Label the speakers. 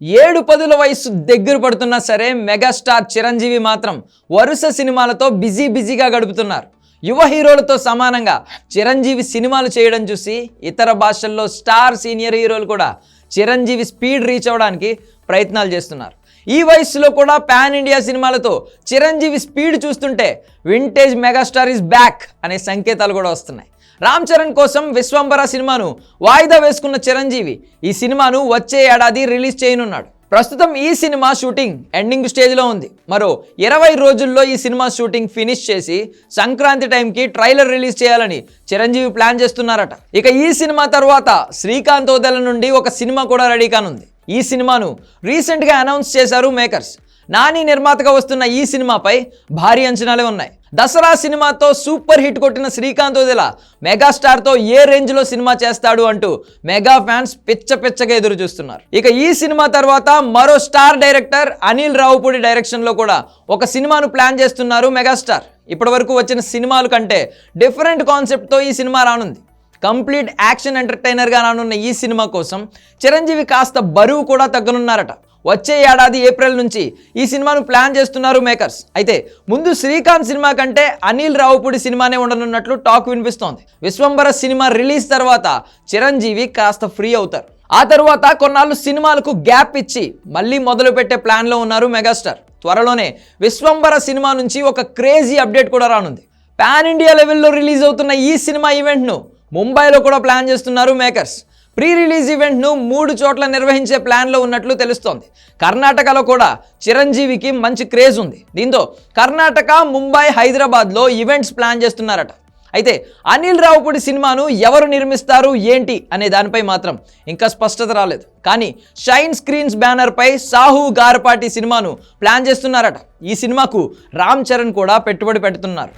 Speaker 1: ఏడు పదుల వయసు దగ్గర పడుతున్నా సరే మెగాస్టార్ చిరంజీవి మాత్రం వరుస సినిమాలతో బిజీ బిజీగా గడుపుతున్నారు. యువ హీరోలతో సమానంగా చిరంజీవి సినిమాలు చేయడం చూసి ఇతర భాషల్లో స్టార్ సీనియర్ హీరోలు కూడా చిరంజీవి స్పీడ్ రీచ్ అవ్వడానికి ప్రయత్నాలు చేస్తున్నారు. ఈ వయసులో కూడా పాన్ ఇండియా సినిమాలతో చిరంజీవి స్పీడ్ చూస్తుంటే వింటేజ్ మెగాస్టార్ ఇస్ బ్యాక్ అనే సంకేతాలు కూడా వస్తున్నాయి. రామ్ చరణ్ కోసం విశ్వంబర సినిమాను వాయిదా వేసుకున్న చిరంజీవి. ఈ సినిమాను వచ్చే ఏడాది రిలీజ్ చేయనున్నాడు. ప్రస్తుతం ఈ సినిమా షూటింగ్ ఎండింగ్ స్టేజ్లో ఉంది. మరో ఇరవై రోజుల్లో ఈ సినిమా షూటింగ్ ఫినిష్ చేసి సంక్రాంతి టైంకి ట్రైలర్ రిలీజ్ చేయాలని చిరంజీవి ప్లాన్ చేస్తున్నారట. ఇక ఈ సినిమా తర్వాత శ్రీకాంత్ ఓదెల నుండి ఒక సినిమా కూడా రెడీ కానుంది. ఈ సినిమాను రీసెంట్గా అనౌన్స్ చేశారు మేకర్స్. నాని నిర్మాతగా వస్తున్న ఈ సినిమాపై భారీ అంచనాలే ఉన్నాయి. దసరా సినిమాతో సూపర్ హిట్ కొట్టిన శ్రీకాంత్ వదిల మెగాస్టార్తో ఏ రేంజ్లో సినిమా చేస్తాడు అంటూ మెగా ఫ్యాన్స్ పిచ్చ పిచ్చగా ఎదురు చూస్తున్నారు. ఇక ఈ సినిమా తర్వాత మరో స్టార్ డైరెక్టర్ అనిల్ రావుపూడి డైరెక్షన్లో కూడా ఒక సినిమాను ప్లాన్ చేస్తున్నారు మెగాస్టార్. ఇప్పటివరకు వచ్చిన సినిమాలు కంటే డిఫరెంట్ కాన్సెప్ట్తో ఈ సినిమా రానుంది. కంప్లీట్ యాక్షన్ ఎంటర్టైనర్గా రానున్న ఈ సినిమా కోసం చిరంజీవి కాస్త బరువు కూడా తగ్గనున్నారట. వచ్చే ఏడాది ఏప్రిల్ నుంచి ఈ సినిమాను ప్లాన్ చేస్తున్నారు మేకర్స్. అయితే ముందు శ్రీకాంత్ సినిమా కంటే అనిల్ రావుపూడి సినిమానే ఉండనున్నట్లు టాక్ వినిపిస్తోంది. విశ్వంబర సినిమా రిలీజ్ తర్వాత చిరంజీవి కాస్త ఫ్రీ అవుతారు. ఆ తర్వాత కొన్నాళ్ళు సినిమాలకు గ్యాప్ ఇచ్చి మళ్ళీ మొదలు పెట్టే ప్లాన్లో ఉన్నారు మెగాస్టార్. త్వరలోనే విశ్వంబర సినిమా నుంచి ఒక క్రేజీ అప్డేట్ కూడా రానుంది. పాన్ ఇండియా లెవెల్లో రిలీజ్ అవుతున్న ఈ సినిమా ఈవెంట్ను ముంబైలో కూడా ప్లాన్ చేస్తున్నారు మేకర్స్. ప్రీ రిలీజ్ ఈవెంట్ను మూడు చోట్ల నిర్వహించే ప్లాన్లో ఉన్నట్లు తెలుస్తోంది. కర్ణాటకలో కూడా చిరంజీవికి మంచి క్రేజ్ ఉంది. దీంతో కర్ణాటక ముంబై హైదరాబాద్లో ఈవెంట్స్ ప్లాన్ చేస్తున్నారట. అయితే అనిల్ రావుపూడి సినిమాను ఎవరు నిర్మిస్తారు ఏంటి అనే దానిపై మాత్రం ఇంకా స్పష్టత రాలేదు. కానీ షైన్ స్క్రీన్స్ బ్యానర్పై సాహు గారపాటి సినిమాను ప్లాన్ చేస్తున్నారట. ఈ సినిమాకు రామ్ చరణ్ కూడా పెట్టుబడి పెడుతున్నారు.